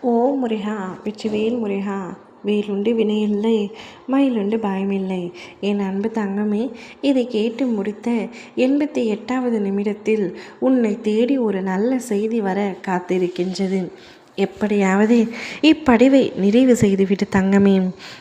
ஓ முருகா வேல் முருகா வேலுண்டு வினையில்லை மயிலுண்டு பயமில்லை. என் அன்பு தங்கமே இதை கேட்டு முடித்த எண்பத்தி எட்டாவது நிமிடத்தில் உன்னை தேடி ஒரு நல்ல செய்தி வர காத்திருக்கின்றது. எப்படியாவது இப்படிவை நிறைவு செய்துவிட்டு தங்கமே.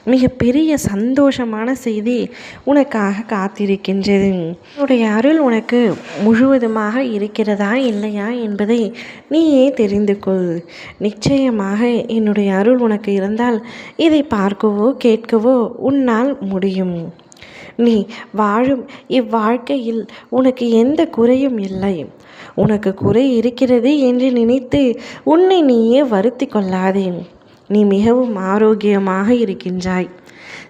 மிகப்பெரிய சந்தோஷமான செய்தி உனக்காக காத்திருக்கின்றது. உன்னுடைய அருள் உனக்கு முழுவதுமாக இருக்கிறதா இல்லையா என்பதை நீயே தெரிந்து கொள். நிச்சயமாக என்னுடைய அருள் உனக்கு இருந்தால் இதை பார்க்கவோ கேட்கவோ உன்னால் முடியும். நீ வாழும் இவ்வாழ்க்கையில் உனக்கு எந்த குறையும் இல்லை. உனக்கு குறை இருக்கிறது என்று நினைத்து உன்னை நீயே வருத்தி கொள்ளாதே. நீ மிகவும் ஆரோக்கியமாக இருக்கின்றாய்.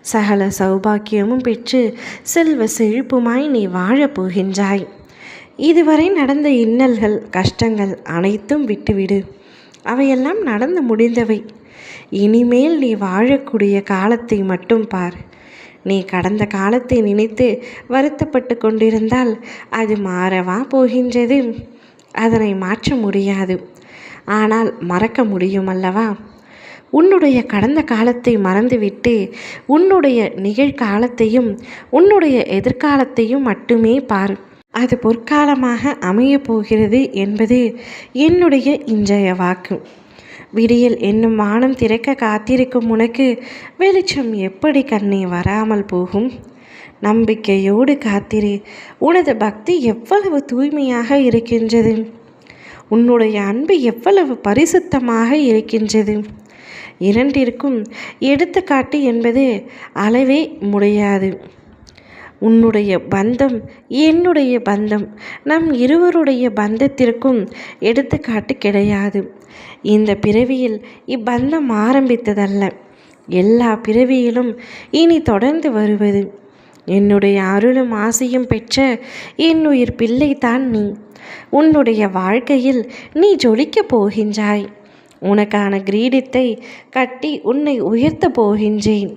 சகல சௌபாக்கியமும் பெற்று செல்வ செழிப்புமாய் நீ வாழப் போகின்றாய். இதுவரை நடந்த இன்னல்கள் கஷ்டங்கள் அனைத்தும் விட்டுவிடு. அவையெல்லாம் நடந்து முடிந்தவை. இனிமேல் நீ வாழக்கூடிய காலத்தை மட்டும் பார். நீ கடந்த காலத்தை நினைத்து வருத்தப்பட்டு கொண்டிருந்தால் அது மாறவா போகின்றது. அதனை மாற்ற முடியாது. ஆனால் மறக்க முடியும் அல்லவா உன்னுடைய கடந்த காலத்தை மறந்துவிட்டு உன்னுடைய நிகழ்காலத்தையும் உன்னுடைய எதிர்காலத்தையும் மட்டுமே பார். அது பொற்காலமாக அமையப் போகிறது என்பது என்னுடைய இன்றைய வாக்கு. விடியல் என்னும் வானம் திறக்க காத்திருக்கும் உனக்கு வெளிச்சம் எப்படி கண்ணே வராமல் போகும்? நம்பிக்கையோடு காத்திரு. உனது பக்தி எவ்வளவு தூய்மையாக இருக்கின்றது? உன்னுடைய அன்பு எவ்வளவு பரிசுத்தமாக இருக்கின்றது? இரண்டிற்கும் எடுத்துக்காட்டு என்பது அளவே முடியாது. உன்னுடைய பந்தம் என்னுடைய பந்தம். நம் இருவருடைய பந்தத்திற்கும் எடுத்துக்காட்டு கிடையாது. இந்த பிறவியில் இப்பந்தம் ஆரம்பித்ததல்ல. எல்லா பிறவியிலும் இனி தொடர்ந்து வருவது. என்னுடைய அருளும் ஆசையும் பெற்ற என் உயிர் பிள்ளைதான் நீ. உன்னுடைய வாழ்க்கையில் நீ ஜொலிக்கப் போகின்றாய். உனக்கான கிரீடத்தை கட்டி உன்னை உயர்த்தப் போகின்றேன்.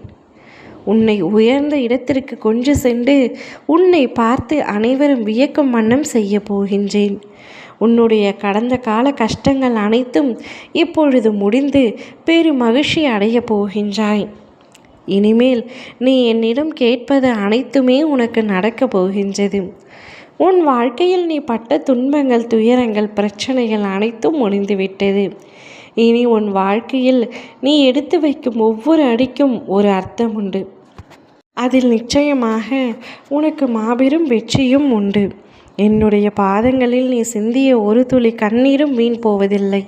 உன்னை உயர்ந்த இடத்திற்கு கொண்டு சென்று உன்னை பார்த்து அனைவரும் வியக்கும் வண்ணம் செய்ய போகின்றேன். உன்னுடைய கடந்த கால கஷ்டங்கள் அனைத்தும் இப்பொழுது முடிந்து பெரும் மகிழ்ச்சி அடையப் போகின்றாய். இனிமேல் நீ என்னிடம் கேட்பது அனைத்துமே உனக்கு நடக்கப் போகின்றது. உன் வாழ்க்கையில் நீ பட்ட துன்பங்கள் துயரங்கள் பிரச்சனைகள் அனைத்தும் முடிந்துவிட்டது. இனி உன் வாழ்க்கையில் நீ எடுத்து வைக்கும் ஒவ்வொரு அடிக்கும் ஒரு அர்த்தம் உண்டு. அதில் நிச்சயமாக உனக்கு மாபெரும் வெற்றியும் உண்டு. என்னுடைய பாதங்களில் நீ சிந்திய ஒரு துளி கண்ணீரும் வீண் போவதில்லை.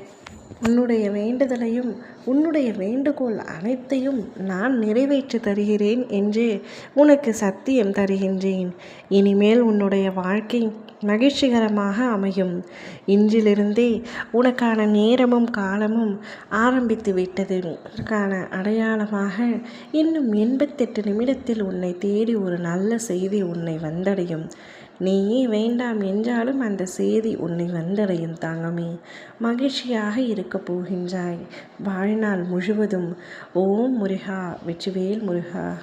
உன்னுடைய வேண்டுதலையும் உன்னுடைய வேண்டுகோள் அனைத்தையும் நான் நிறைவேற்றி தருகிறேன் என்று உனக்கு சத்தியம் தருகின்றேன். இனிமேல் உன்னுடைய வாழ்க்கை மகிழ்ச்சிகரமாக அமையும். இன்றிலிருந்தே உனக்கான நேரமும் காலமும் ஆரம்பித்து விட்டது. அதற்கான அடையாளமாக இன்னும் எண்பத்தெட்டு நிமிடத்தில் உன்னை தேடி ஒரு நல்ல செய்தி உன்னை வந்தடையும். நீயே வேண்டாம் என்றாலும் அந்த செய்தி உன்னை வந்தடையும் தாங்கமே. மகிழ்ச்சியாக இருக்கப் போகின்றாய். வாழ்நாள் முழுவதும் ஓம் முருகா வெற்றிவேல் முருகா.